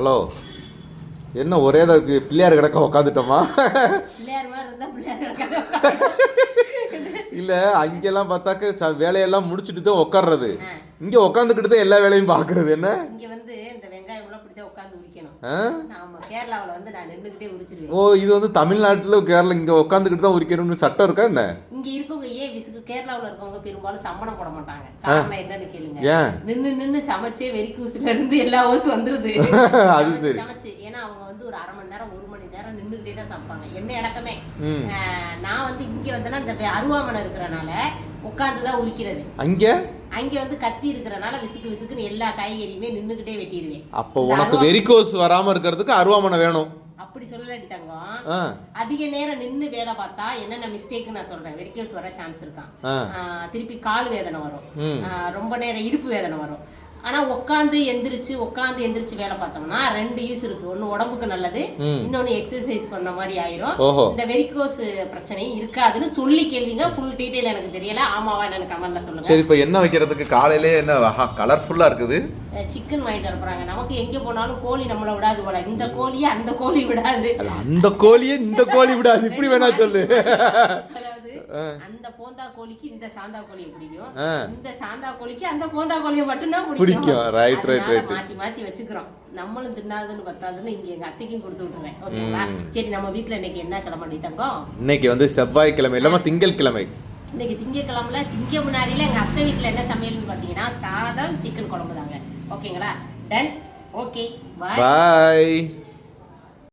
Hello. என்ன ஒரே தான் பிள்ளையார் கிடக்க உக்காந்துட்டோமா? இல்லை அங்கெல்லாம் பார்த்தாக்க வேலையெல்லாம் முடிச்சுட்டு தான் உட்கார்றது ஆ. இங்கே உட்காந்துக்கிட்டு தான் எல்லா வேலையும் பார்க்கறது. என்ன? இங்க வந்து இந்த ஓ இது வந்து தமிழ்நாட்டில் கேரளா இங்கே உட்காந்துக்கிட்டு தான் உரிக்கணும்னு சட்டம் இருக்கா என்ன? இங்க இருக்கவங்க ஏன் விசுக்கு கேரளாவுல இருக்கவங்க பெரும்பாலும் சம்பளம் போட மாட்டாங்க. காரணம் என்னன்னு கேளுங்க. ஏன்? நின்னு நின்னு சமைச்சே வெறிக்கூசுல இருந்து எல்லா ஓசு வந்துருது. அது சமைச்சு, சரி. சமைச்சு ஏன்னா அவங்க வந்து ஒரு அரை மணி நேரம் ஒரு மணி நேரம் நின்றுகிட்டே தான் சமைப்பாங்க. என்ன அடக்கமே. ம். ஆஹ், நான் வந்து இங்க வந்தேன்னா இந்த அருவாமனை இருக்கிறனால உட்காந்து தான் உரிக்கிறது. அங்கே? அங்க வந்து கத்தி இருக்கிறனால விசுக்கு விசுக்குன்னு எல்லா காய்கறியுமே நின்னுகிட்டே வெட்டிடுவேன் அப்போ உனக்கு வெரிகோஸ் வராமல் இருக்கிறதுக்கு அருவாமனை வேணும். அப்படி சொல்லலாடி தங்கம். அதிக நேரம் நின்னு வேலை பார்த்தா என்னென்ன மிஸ்டேக் நான் சொல்றேன். வெரிக்கோஸ் வர சான்ஸ் இருக்கான் திருப்பி கால் வேதனை வரும். ரொம்ப நேரம் இடுப்பு வேதனை வரும். ஆனா உட்காந்து எந்திரிச்சு உட்காந்து எந்திரிச்சு வேலை பார்த்தோம்னா ரெண்டு யூஸ் இருக்கு. ஒண்ணு உடம்புக்கு நல்லது. இன்னொன்னு எக்ஸசைஸ் பண்ண மாதிரி ஆயிரும். இந்த வெரிக்கோஸ் பிரச்சனையும் இருக்காதுன்னு சொல்லி கேள்விங்க. ஃபுல் டீடைல் எனக்கு தெரியல. ஆமாவா என்னன்னு கமெண்ட்ல சொல்லுங்க. சரி இப்போ என்ன வைக்கிறதுக்கு காலையிலே என்ன கலர்ஃபுல்லாக இருக்குது. சிக்கன் வாங்கிட்டு வர போறாங்க. நமக்கு எங்க போனாலும் கோழி நம்மள விடாது போல. இந்த கோழியை அந்த கோழி விடாது. அந்த கோழியே இந்த கோழி விடாது. இப்படி வேணா சொல்லு. அந்த போந்தா கோழிக்கு இந்த சாந்தா கோழியை பிடிக்கும். இந்த சாந்தா கோழிக்கு அந்த போந்தா கோழியை மட்டும்தான் பிடிக்கும். Right, அதனால right. மாத்தி மாத்தி வச்சுக்கிறோம். நம்மளும் தின்னாதுன்னு பத்தாதுன்னு இங்க எங்க அத்தைக்கும் கொடுத்து விட்டுருவேன் ஓகேங்களா? சரி நம்ம வீட்ல இன்னைக்கு என்ன கிழமை நீ தங்கம்? இன்னைக்கு வந்து செவ்வாய்க்கிழமை இல்லாமல் திங்கட்கிழமை இன்னைக்கு திங்கக்கிழமைல சிங்க முன்னாடியில எங்க அத்தை வீட்ல என்ன சமையல்னு பாத்தீங்கன்னா சாதம் சிக்கன் குழம்பு தாங்க ஓகேங்களா டன் ஓகே பாய்